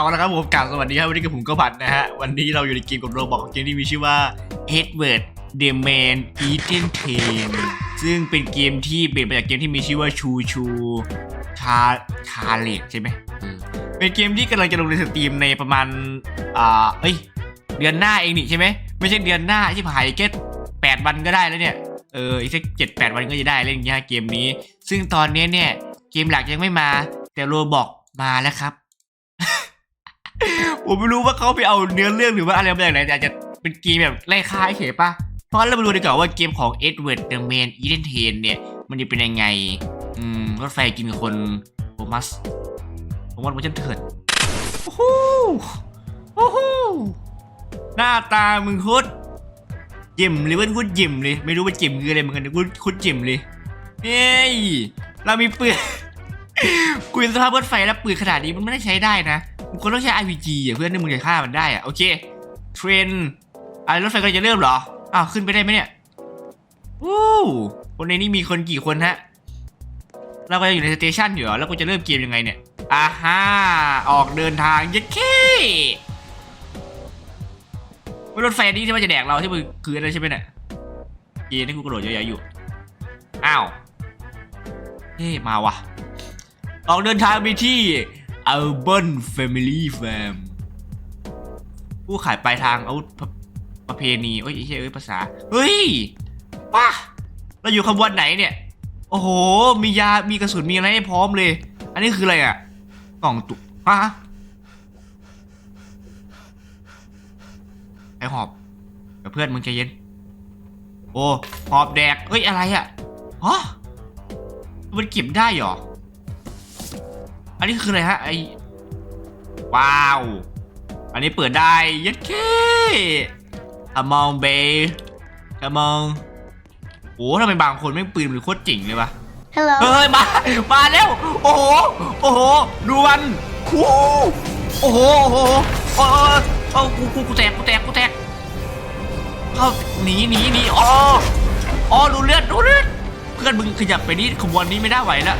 เอาละครับผมกล่าวสวัสดีครับวันนี้กับผมก็บัตนะฮะ วันนี้เราอยู่ในเกมกับโรบอกเกมที่มีชื่อว่า Edward the Man Eaten Train ซึ่งเป็นเกมที่เปลี่ยนมาจากเกมที่มีชื่อว่าชูชูชาชาเลตใช่ไหมเออเป็นเกมที่กำลังจะลงในสตรีมในประมาณอ่าเอ้ยเดือนหน้าเองนี่ใช่ไหมไม่ใช่เดือนหน้าที่ผ่านแค่แปดวันก็ได้แล้วเนี่ยเอออีกสักเจ็ดแปดวันก็จะได้เล่นยากเกมนี้ ซึ่งตอนนี้เนี่ยเกมหลักยังไม่มาแต่โรบอกมาแล้วครับ ผมไม่รู้ว่าเขาไปเอาเนื้อเรื่องหรือว่าอะไรมาจากไหนแต่อาจจะเป็นเกมแบบไล่ฆ่าเฉยปะเพราะงั้นเรามาดูดีกว่าว่าเกมของ Edward the Man Eden Train เทนเนี่ย มันจะเป็นยังไง อืมรถไฟกินคนโทมัสผมว่ามันจะเถิดโอ้โหโอ้โหหน้าตามึงโคตรจิมเลยเว้ยโคตรจิ้มเลยไม่รู้ว่าจิมคืออะไรเหมือนกันแต่กูโคตรจิ้มเลยเฮ้ยเรามีปืนกูเห็นสภาพรถไฟแล้วปืนขนาดนี้มันไม่ได้ใช้ได้นะ มึงควรต้องใช้ RPG อะเพื่อนที่มึงจะฆ่ามันได้อะโอเคเทรนอะไรรถไฟก็จะเริ่มเหรออ้าวขึ้นไปได้ไหมเนี่ยวู้คนในนี้มีคนกี่คนฮะเราก็จะอยู่ในสเตชันอยู่เหรอแล้วกูจะเริ่มเกมยังไงเนี่ยอ่าฮ่าออกเดินทางยัดเข้ว่รถไฟนี้ที่มันจะแดกเราที่มึงคืออะไรใช่ไหมเนี่ยเกมนี่กูกระโดดเยอะๆอยู่อ้าวเฮ้มาวะออกเดินทางไปที่ Urban Family Farm ผู้ขายปลายทางอาวุธประเพณีโอ้ยไอ้เหี้ยเอ้ยภาษา เฮ้ยว้าเราอยู่ขบวนไหนเนี่ย โอ้โห มียา มีกระสุน มีอะไรให้พร้อมเลย อันนี้คืออะไรอะ กล่องตุฮะไอหอบกับเพื่อนมึงใจเย็น โอ้ หอบแดกเฮ้ย อะไรอะฮะมันเก็บได้หรอ อันนี้คืออะไรฮะไอว้าว อันนี้เปิดได้ยัดเคอมองเบย์อมองโอ้ทำไมบางคนไม่งปืนมันโคตรเจ๋งเลยวะ Hello. เฮ้ย มา มาแล้ว โอ้โห โอ้โห ดูมันโอ้โห โอ้โหโอ้โหโอ้โหโอ้กูกูกูแตก กูแตก กูแตกเข้าหนีหนีหนีอ๋ออ๋อดูเลือด ดูเลือด เพื่อนมึงขยับไปนี่ขบวนนี้ไม่ได้ไหวแล้ว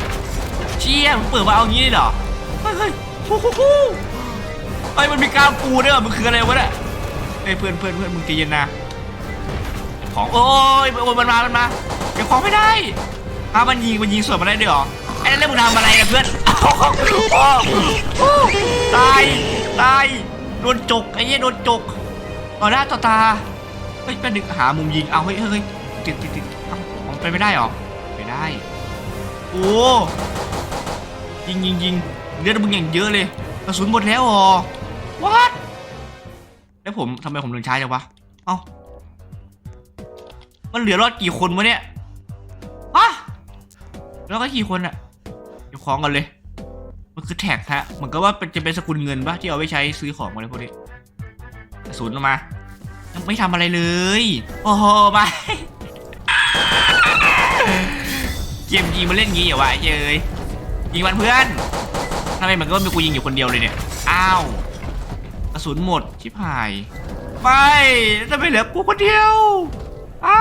เชี่ยมึงเปิดมาเอางี้เลยเหรอ เฮ้ยเฮ้ยโอ้โหเฮ้ยมันมีกล้ามปูด้วยเหรอมันคืออะไรวะเนี่ยเฮ้ยเพื่อนเพื่อนเพื่อนมึงใจเย็นนะของโอ้ยโอ้ยมันมา มันมาเก็บของไม่ได้อ้าวมันยิงมันยิงสวนมาได้ด้วยเหรอไอ้นั่นเรื่องมึงทำอะไรนะเพื่อนโอ้โอ้ตายตายโดนจกไอ้เหี้ยโดนจกต่อหน้าต่อตาเฮ้ยแป๊บนึงหามุมยิงเอาเฮ้ยเฮ้ยติดติดติดเอามันไปไม่ได้หรอไปได้โอ้ ยิงยิงยิงเลือดมึงอย่างเยอะเลยกระสุนหมดแล้วเหรอวัดแล้วผมทำไมผมเดินช้จังวะเอ้ามันเหลือรอดกี่คนวะเนี่ยฮะแล้วก็กี่คนอะเดี๋ยวของกันเลย มันคือแท็กฮะเหมือนกับว่าจะเป็นสกุลเงินปะที่เอาไว้ใช้ซื้อของอะไรพวกนี้กระสุนออกมายังไม่ทำอะไรเลย โอ้โหไปเกมยิงมาเล่นงี้เหรอวะเย้ย ยิงมันเพื่อนทำไมมือนกับว่ามีกูยิงอยู่คนเดียวเลยเนี่ย อ้าวกระสุนหมดชิบหายไม่ทำไมเหลือกูคนเดียวไอ้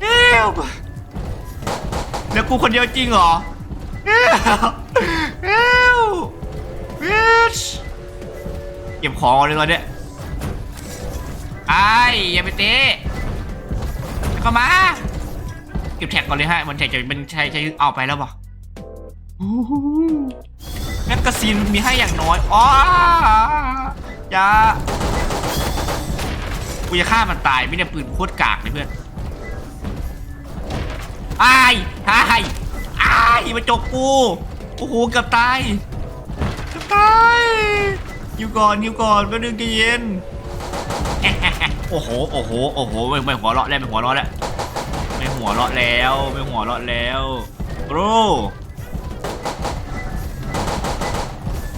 เฮ้ยเหลือกูคนเดียวจริงเหรอเฮ้ยเฮ้ยบิชเก็บของเลยตอนเนี้ยไอ้ยอย่าไปเตะเข้ามา เก็บแท็กก่อนเลยฮะมันแท็กจะเป็นใช้ใช้เอาไปแล้ววะโอ้โห แมกกาซีนมีให้อย่างน้อยอ๋อย่ากูจะฆ่ามันตายไม่ได้ปืนโคตรกากเลยเพื่อนไอ้ายอ้ายอ้ายมาจกกูโอ้โหเกือบตายเกือบตายอยู่ก่อนอยู่ก่อนแป๊บนึงใจเย็นโอ้โหโอ้โหโอ้โหไม่ไม่หัวเราะแล้วไม่หัวเราะแล้วไม่หัวเราะแล้วไม่หัวเราะแล้วโร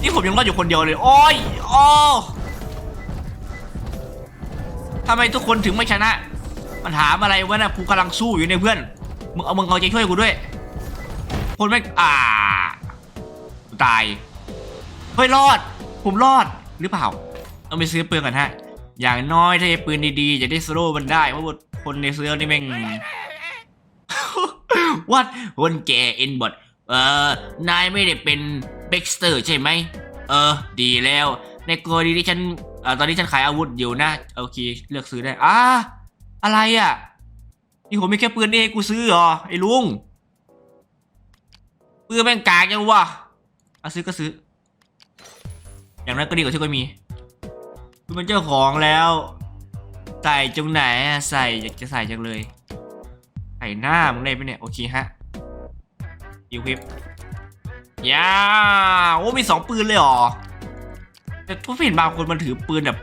นี่ผมยังรอดอยู่คนเดียวเลยโอ้ยโอ้ทำไมทุกคนถึงไม่ชนะ มันถามอะไรวะนะกูกำลังสู้อยู่เนี่ยเพื่อน มึงเอามึงเอาใจช่วยกูด้วย คนไม่อ่าตาย เฮ้ยรอด ผมรอดหรือเปล่า ต้องไปซื้อปืนก่อนฮะ อย่างน้อยถ้าใช้ปืนดีๆจะได้สโลว์มันได้เพราะว่าคนในเสื้อนี่แม่งวัดคนแก่เอ็นบอด เออนายไม่ได้เป็นเบ็กสเตอร์ใช่ไหม เออ ดีแล้ว ในกรณีที่ฉันเออตอนนี้ฉันขายอาวุธอยู่นะ โอเค เลือกซื้อได้อ่าอะไรอะ นี่ผมมีแค่ปืนเองกูซื้อเหรอ ไอ้ลุง ปืนแม่งกากยังวะเอาซื้อก็ซื้อ อย่างนั้นก็ดีกว่าที่ก็มีคุณเป็นเจ้าของแล้ว ใส่ตรงไหน ใส่อยากจะใส่จังเลย ใส่หน้ามึงได้ไหมเนี่ย โอเคฮะ ยูคลิปยาโอ้มีสองปืนเลยเหรอ แต่ทุกเห็นบางคนมันถือปืนแบบ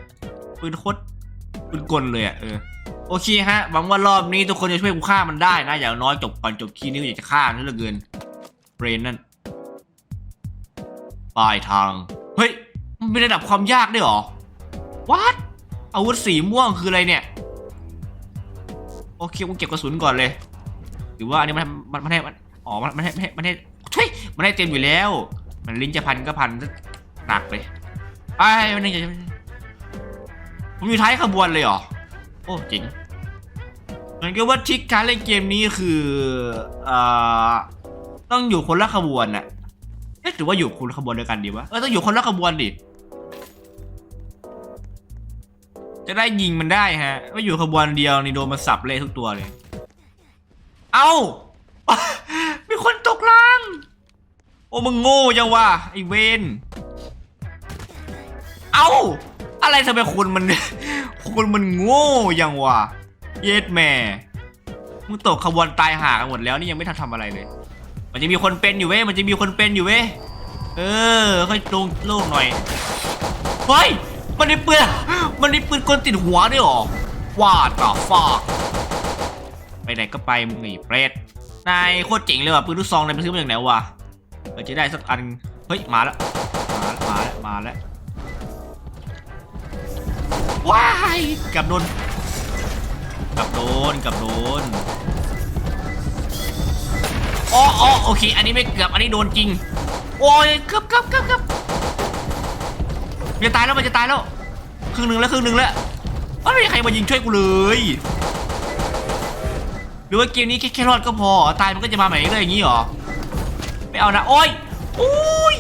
ปืนโคตรปืนกลเลยอะเออโอเคฮะหวังว่ารอบนี้ทุกคนจะช่วยกูฆ่ามันได้นะ อย่างน้อยจบก่อนจบคีนี้ก็อยากจะฆ่ามันเหลือเกินเบรนนั่นปลายทาง เฮ้ย มันเป็นระดับความยากด้วยหรอวัดอาวุธสีม่วงคืออะไรเนี่ย โอเคกูเก็บกระสุนก่อนเลย หรือว่าอันนี้มันมันมันให้มัน อ๋อ มันไมันให้มันให้มันให้ทุยมันให้เต็มอยู่แล้ว มันลิ้นจะพันก็พันหนักเลยไอ้มันนี่จะผมอยู่ท้ายขบวนเลยเหรอ โอ้จริงเหมือนกับว่าทิกการเล่นเกมนี้คือเอ่อต้องอยู่คนละขบวนน่ะเอ๊ะหรือว่าอยู่คนละขบวนเดียวกันดีวะ เออต้องอยู่คนละขบวนดิ จะได้ยิงมันได้ฮะ ว่าอยู่ขบวนเดียวนี่โดนมันสับเละทุกตัวเลย เอ้า มีคนตกล่าง โอ้มึงโง่จังวะไอเวนเอ้า อะไรทำไมคนมัน คนมันโง่ยังวะเย็ดแม่มึงตกขบวนตายหากันหมดแล้วนี่ยังไม่ทันทำอะไรเลย มันจะมีคนเป็นอยู่เว้ยมันจะมีคนเป็นอยู่เว้ยเออค่อยลงโลกหน่อยเฮ้ยมันได้ปืนมันได้ปืนกลติดหัวด้วยหรอว่าต่อฟอกไปไหนก็ไปมึงไอ้เปรต นายโคตรเจ๋งเลยว่ะปืนลูกซองนายไปซื้อมาจากไหนวะเราจะได้สักอัน เฮ้ย มาแล้วมาแล้วมาแล้วมาแล้วว้ายกลับโดนกลับโดนกลับโดนอ๋ออ๋อโอเค อันนี้ไม่เกือบ อันนี้โดนจริง โอ้ยเกือบเกือบเกือบเกือบมันจะตายแล้ว มันจะตายแล้ว ครึ่งหนึ่งแล้ว ครึ่งหนึ่งแล้วเอ้ยไม่มีใครมายิงช่วยกูเลย รือว่าเกมนี้แค่แค่รอดก็พอ ตายมันก็จะมาใหม่เลยอย่างนี้หรอ ไม่เอานะ โอ้ยอุ้ย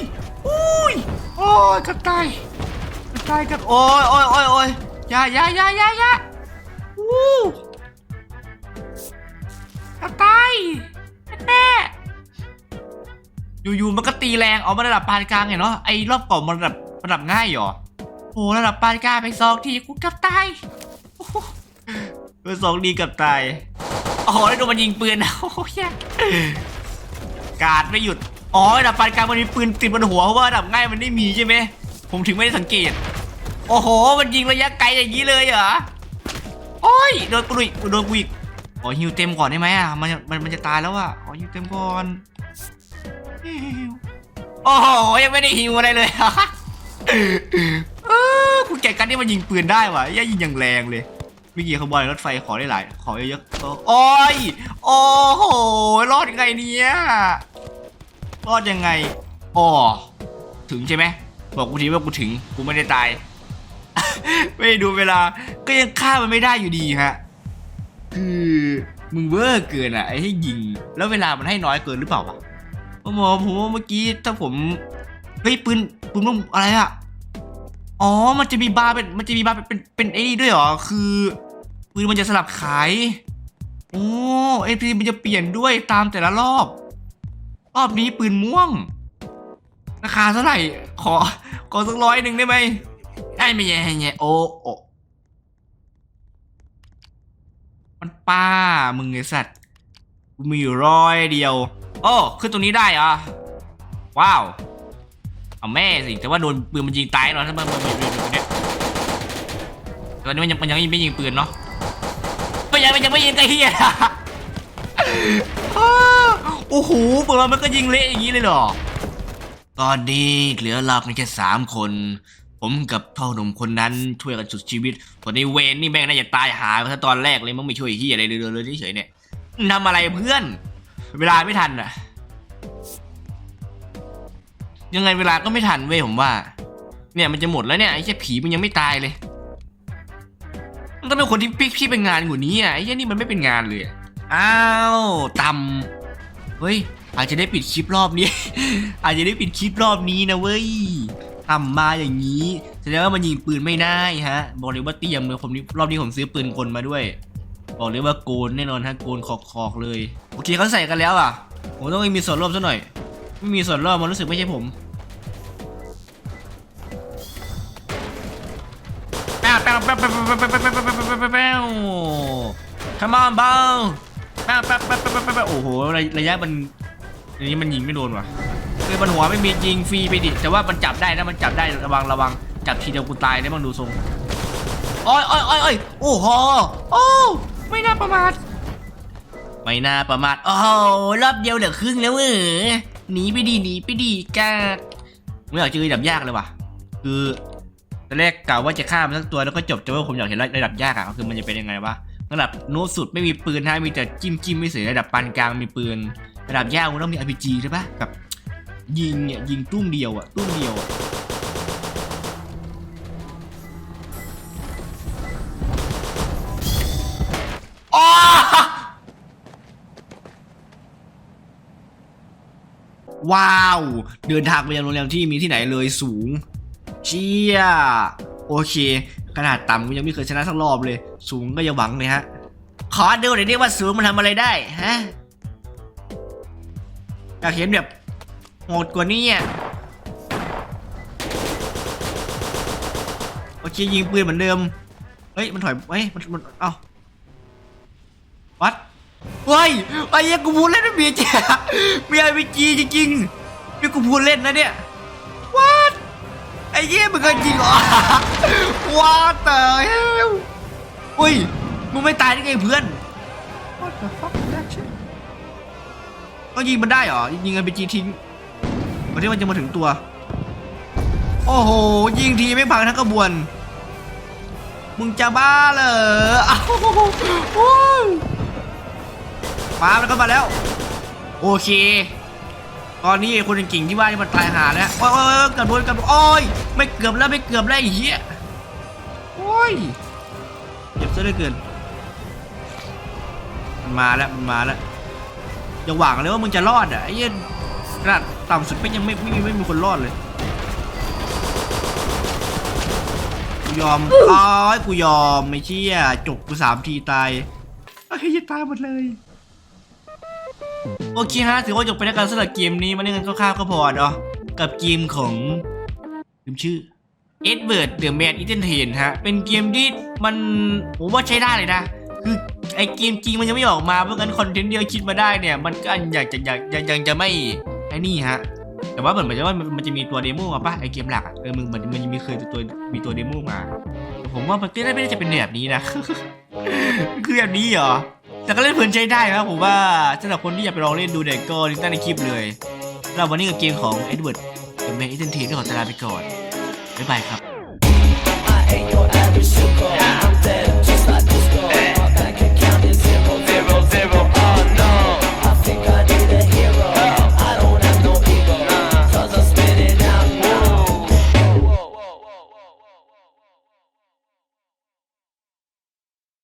อุ้ยโอ้ยกระต่ายกระต่ายกันโอ้ยโอ้ยโอ้ยโอ้ยอย่าอย่าอย่าอย่าอย่าอู้กระต่ายแน่อยู่ๆมันก็ตีแรงเอามาระดับปานกลางไงเนาะไอ้รอบก่อนมันระดับระดับง่ายหรอโอ้ระดับปานกลางไปสองทีกูกับตายโอ้โหเอสองดีกับตาย โอ้โหแล้วโดนมันยิงปืนโอ้โหแย่การดไม่หยุด อ๋อดับปานกลางมันมีปืนติดบนหัวเพราะว่าดับง่ายมันไม่มีใช่ไหม ผมถึงไม่ได้สังเกต โอ้โห มันยิงระยะไกลอย่างนี้เลยเหรอ โอ้ย โดนกูอีกโดนกูอีกอ๋อฮิวเต็มก่อนได้ไหมอะ มันมันมันจะตายแล้วอะ อ๋อฮิวเต็มก่อน โอ้โห ยังไม่ได้ฮิวอะไรเลยเออกูแก่กันที่มันยิงปืนได้ว่ะย่ายิงอย่างแรงเลย มื่อกี้ขบวนรถไฟขอได้หลาย ขอเยอะๆโอ้ย โอ้โห รอดยังไงเนี่ย รอดยังไงอ๋อถึงใช่ไหม บอกกูทีว่ากูถึง กูไม่ได้ตาย ไม่ดูเวลา ก็ยังฆ่ามันไม่ได้อยู่ดีฮะ คือมึงเวอร์เกินอะไอ้ให้ยิง แล้วเวลามันให้น้อยเกินหรือเปล่าวะผมอผมว่าเมื่อกี้ถ้าผมเฮ้ยปืนปืนมันอะไรอะอ๋อ มันจะมีบาร์เป็น มันจะมีบาร์เป็น เป็นเป็นไอ้นี่ด้วยเหรอ คือ ปืนมันจะสลับขาย โอ้เอพีมันจะเปลี่ยนด้วยตามแต่ละรอบ รอบนี้ปืนม่วง ราคาเท่าไหร่ ขอ ขอสักร้อยหนึ่งได้ไหม ได้ไม่แย่แย่โอ้โอ้มันป้า มึงไอสัตว์มีอยู่ร้อยเดียว โอ้ขึ้นตรงนี้ได้เหรอว้าว เอาแม่สิ แต่ว่าโดนปืนมันยิงตายเนาะถ้ามันมันมันมันเนี่ยตอนนี้มันยังมันยังไม่ยิงปืนเนาะ ยังมันยังไม่ยิงไอ้เหี้ยโอ้โหเปิดมามันก็ยิงเละอย่างนี้เลยเหรอ ตอนนี้เหลือเราแค่สามคน ผมกับพ่อหนุ่มคนนั้นช่วยกันสุดชีวิตส่วนในเวนนี่แม่งน่าจะตายหายไปตอนแรกเลยมึงไม่ช่วยที่อะไรเลยเลยเฉยๆเนี่ยทำอะไรเพื่อน เวลาไม่ทันอะยังไงเวลาก็ไม่ทันเว้ยผมว่า เนี่ยมันจะหมดแล้วเนี่ยไอ้แค่ผีมันยังไม่ตายเลย มันต้องเป็นคนที่พิกที่เป็นงานกว่านี้อะไอ้แค่นี่มันไม่เป็นงานเลยอ้าวตำเฮ้ยอาจจะได้ปิดคลิปรอบนี้ อาจจะได้ปิดคลิปรอบนี้นะเว้ยทำมาอย่างนี้แสดงว่ามันยิงปืนไม่ได้ฮะ บอกเลยว่าเตรียมเลยผมนี่รอบนี้ผมซื้อปืนกลมาด้วย บอกเลยว่าโกนแน่นอนฮะโกนขอกขอกๆเลย โอเคเขาใส่กันแล้วอะผมต้องมีส่วนร่วมซะหน่อย ไม่มีส่วนร่วมมันรู้สึกไม่ใช่ผม ป๊ว come on เบาแป๊วแป๊วแป๊วแป๊วแป๊วแป๊วโอ้โหระยะมันอันนี้มันยิงไม่โดนว่ะคือมันหัวไม่มียิงฟรีไปดิ แต่ว่ามันจับได้นะมันจับได้ระวังระวังจับทีเดียวกูตายได้บ้างดูทรงโอ้ยโอ้ยโอ้ยโอ้ยโอ้โหโอ้ไม่น่าประมาทไม่น่าประมาทโอ้โหรอบเดียวเหลือครึ่งแล้วเออหนีไปดีหนีไปดีกาดไม่อยากเจอระดับยากเลยว่ะ คือ ตอนแรกกะว่าจะฆ่ามันสักตัวแล้วก็จบแต่ว่าผมอยากเห็นระดับยากอะคือมันจะเป็นยังไงวะระดับโน้ตสุดไม่มีปืนฮะมีแต่จิ้มจิ้มไม่เสียระดับปานกลางมีปืน ระดับยากมันต้องมี RPG ใช่ปะกับยิงเนี่ยยิงตุ้มเดียวอะตุ้มเดียวอะว้าว เดินทางไปยังโรงแรมที่มีที่ไหนเลยสูง เชี่ยโอเคขนาดต่ำกูยังไม่เคยชนะสักรอบเลย สูงก็อย่าหวังเลยฮะ ขอดูหน่อยดิว่าสูงมันทำอะไรได้ฮะอยากเห็นแบบโหดกว่านี้อะโอเคยิงปืนเหมือนเดิม เฮ้ยมันถอยเฮ้ยมันมันเอ้าวัดเฮ้ยไอ้เหี้ยกูพูดเล่นไม่มีแจ๊มีไอพีจีจริงๆนี่กูพูดเล่นนะเนี่ย ไอ้เหี้ยมึงเคยจริงเหรอว้าแต่เฮลอุ้ยมึงไม่ตายได้ไงเพื่อน What the fuck is that shit ก็ยิงมันได้เหรอยิงไอพีจีทิ้งก่อนที่มันจะมาถึงตัว โอ้โหยิงทีไม่พังทั้งกระบวน มึงจะบ้าเหรออ้าวมาแล้วก็มาแล้ว โอเค ตอนนี้ไอ้คนเก่งที่ว่านี่มันตายหาแล้วโอ้ยโอ้ยโอ้ยกระโดดกระโดดโอ้ยไม่เกือบแล้วไม่เกือบแล้วไอ้เหี้ยโอ้ยเจ็บซะเหลือเกินมันมาแล้วมันมาแล้วอย่าหวังเลยว่ามึงจะรอดอะไอ้เหี้ยระดับต่ำสุดไม่ยังไม่ไม่มีไม่มีคนรอดเลยกูยอมอ้ายกูยอมไม่เชี่ยจบกูสามทีตายไอ้ยตายหมดเลย โอเคฮะถือว่าจบไปแล้วกันสำหรับเกมนี้มาเล่นกันคร่าวๆก็พอเนาะกับเกมของลืมชื่อ Edward the Man e t e r t a i n ฮะ เป็นเกมที่มันผมว่าใช้ได้เลยนะ คือไอเกมจริงมันยังไม่ออกมาเพราะงั้นคอนเทนต์เดียวคิดมาได้เนี่ย มันก็อยากจะอยากยังยังจะไม่ไอ้นี่ฮะ แต่ว่าเหมือนหมือนจะว่ามันจะมีตัวเดโมมาป่ะไอเกมหลักเออมึงเหมือนมันมีเคยตัวมีตัวเดโมมา ผมว่ามันก็ไม่ได้จะเป็นแบบนี้นะ คือแบบนี้เหรอ แต่ก็เล่นเพลินใช้ได้ครับผมว่าสำหรับคนที่อยากไปลองเล่นดูเด็กก็ลิงก์ใต้ในคลิปเลยสำหรับวันนี้กับเกมของ Edward เป็นเมนอินเทนเทนขอตลาไปก่อน บ๊ายบายครับ